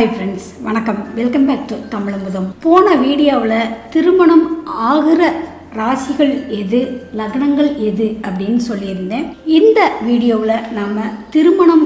Hi friends வணக்கம். Welcome back to Tamizhamudham. போன வீடியோவில் திருமணம் ஆகிற ராசிகள் எது லக்னங்கள் எது அப்படின்னு சொல்லியிருந்தேன். இந்த வீடியோவில் நாம் திருமணம்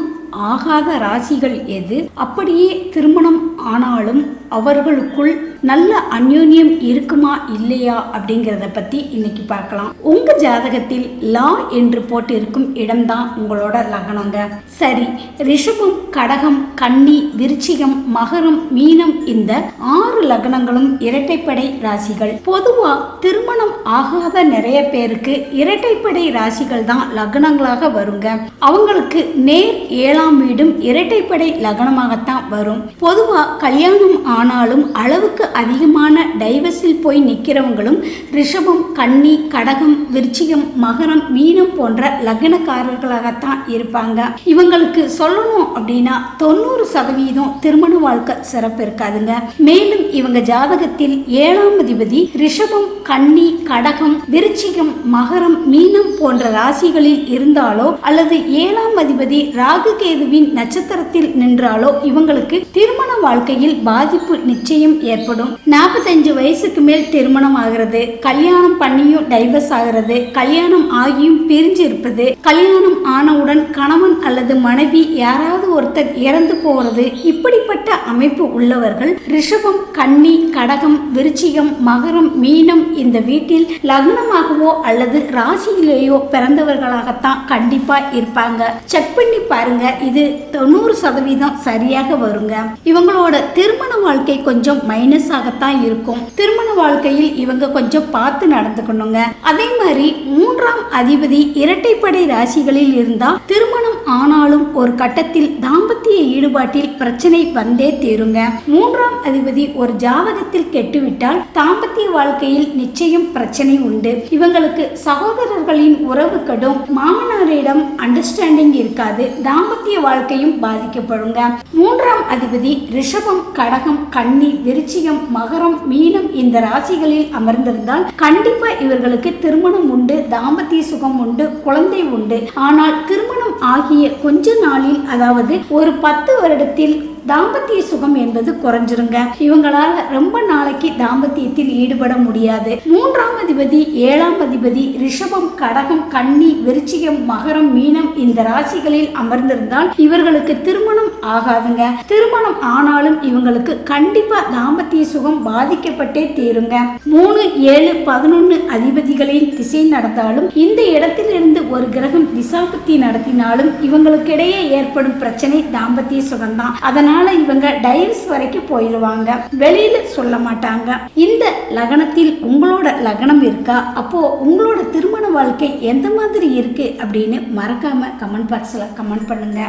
ஆகாத ராசிகள் எது அப்படியே திருமணம் ஆனாலும் அவர்களுக்குள் நல்ல அந்யோன்யம் இருக்குமா இல்லையா அப்படிங்கிறத பற்றி இன்னைக்கு பார்க்கலாம். உங்க ஜாதகத்தில் லா என்று போட்டு இருக்கும் இடம்தான் உங்களோட லக்னங்க. சரி ரிஷபம் கடகம் கன்னி விருச்சிகம் மகரம் மீனம் இந்த ஆறு லக்னங்களும் இரட்டைப்படை ராசிகள். பொதுவா திருமணம் ஆகாத நிறைய பேருக்கு இரட்டைப்படை ராசிகள் தான் லக்னங்களாக வருங்க. அவங்களுக்கு நேர் ஏழாம் வீடும் இரட்டைப்படை லக்னமாகத்தான் வரும். பொதுவா கல்யாணம் ஆனாலும் அளவுக்கு அதிகமான டைவர்ஸில் போய் நிற்கிறவங்களும் ரிஷபம் கன்னி கடகம் விருச்சிகம் மகரம் மீனம் போன்ற லக்னக்காரர்களாகத்தான் இருப்பாங்க. இவங்களுக்கு சொல்லணும் அப்படின்னா தொண்ணூறு சதவீதம் திருமண வாழ்க்கை சிறப்பு இருக்காதுங்க. மேலும் இவங்க ஜாதகத்தில் ஏழாம் அதிபதி ரிஷபம் கன்னி கடகம் விருச்சிகம் மகரம் மீனம் போன்ற ராசிகளில் இருந்தாலோ அல்லது ஏழாம் அதிபதி ராகு கேதுவின் நட்சத்திரத்தில் நின்றாலோ இவங்களுக்கு திருமண வாழ்க்கை வாழ்க்கையில் பாதிப்பு நிச்சயம் ஏற்படும். நாற்பத்தஞ்சு வயசுக்கு மேல் திருமணம் ஆகிறது. கல்யாணம் பண்ணியும் டைவர்ஸ் ஆகிறது. கல்யாணம் ஆகியும் பிரிஞ்சு இருப்பது கல்யாணம் ஆனவுடன் கணவன் அல்லது மனைவி யாராவது ஒருத்தர் இறந்து போகிறது இப்படிப்பட்ட அமைப்பு உள்ளவர்கள் ரிஷபம் கன்னி கடகம் விருச்சிகம் மகரம் மீனம் இந்த வீட்டில் லக்னமாகவோ அல்லது ராசியிலேயோ பிறந்தவர்களாகத்தான் கண்டிப்பா இருப்பாங்க. செக் பண்ணி பாருங்க. இது தொண்ணூறு சதவீதம் சரியாக வருங்க. இவங்களோட இவங்களோட திருமண வாழ்க்கை கொஞ்சம் மைனஸ் ஆகத்தான் இருக்கும். திருமண வாழ்க்கையில் இவங்க கொஞ்சம் பார்த்து நடந்துக்கணுங்க. அதே மாதிரி மூன்றாம் அதிபதி இரட்டைப்படை ராசிகளில் இருந்தா திருமணம் ஆனாலும் ஒரு கட்டத்தில் தாம்பத்திய ஈடுபாட்டில் பிரச்சனை வந்தே தீருங்க. மூன்றாம் அதிபதி ஒரு ஜாதகத்தில் கெட்டுவிட்டால் தாம்பத்திய வாழ்க்கையில் நிச்சயம் பிரச்சனை உண்டு. இவங்களுக்கு சகோதரர்களின் உறவு கடும். மாமனாரிடம் அண்டர்ஸ்டாண்டிங் இருக்காது. தாம்பத்திய வாழ்க்கையும் பாதிக்கப்படுங்க. மூன்றாம் அதிபதி ரிஷ ரிஷபம் கடகம் கன்னி விருச்சிகம் மகரம் மீனம் இந்த ராசிகளில் அமர்ந்திருந்தால் கண்டிப்பா இவர்களுக்கு திருமணம் உண்டு தாம்பத்திய சுகம் உண்டு குழந்தை உண்டு. ஆனால் திருமணம் ஆகிய கொஞ்ச நாளில் அதாவது ஒரு பத்து வருடத்தில் தாம்பத்திய சுகம் என்பது குறைஞ்சிருங்க. இவங்களால ரொம்ப நாளைக்கு தாம்பத்தியத்தில் ஈடுபட முடியாது. மூன்றாம் அதிபதி ஏழாம் அதிபதி ரிஷபம் கடகம் கன்னி விருச்சிகம் மகரம் மீனம் இந்த ராசிகளில் அமர்ந்திருந்தால் இவர்களுக்கு திருமணம் ஆகாதுங்க. திருமணம் ஆனாலும் இவங்களுக்கு கண்டிப்பா தாம்பத்திய சுகம் பாதிக்கப்பட்டே தீருங்க. மூணு ஏழு பதினொன்னு அதிபதிகளின் திசை நடந்தாலும் இந்த இடத்திலிருந்து ஒரு கிரகம் திசாபுத்தி நடத்தினாலும் இவங்களுக்கிடையே ஏற்படும் பிரச்சனை தாம்பத்திய சுகம்தான். அதனால இவங்க டைவர்ஸ் வரைக்கும் போயிடுவாங்க வெளியில சொல்ல மாட்டாங்க. இந்த லக்னத்தில் உங்களோட லக்னம் இருக்கா? அப்போ உங்களோட திருமண வாழ்க்கை எந்த மாதிரி இருக்கு அப்படின்னு மறக்காம கமெண்ட் பாக்ஸ்ல கமெண்ட் பண்ணுங்க.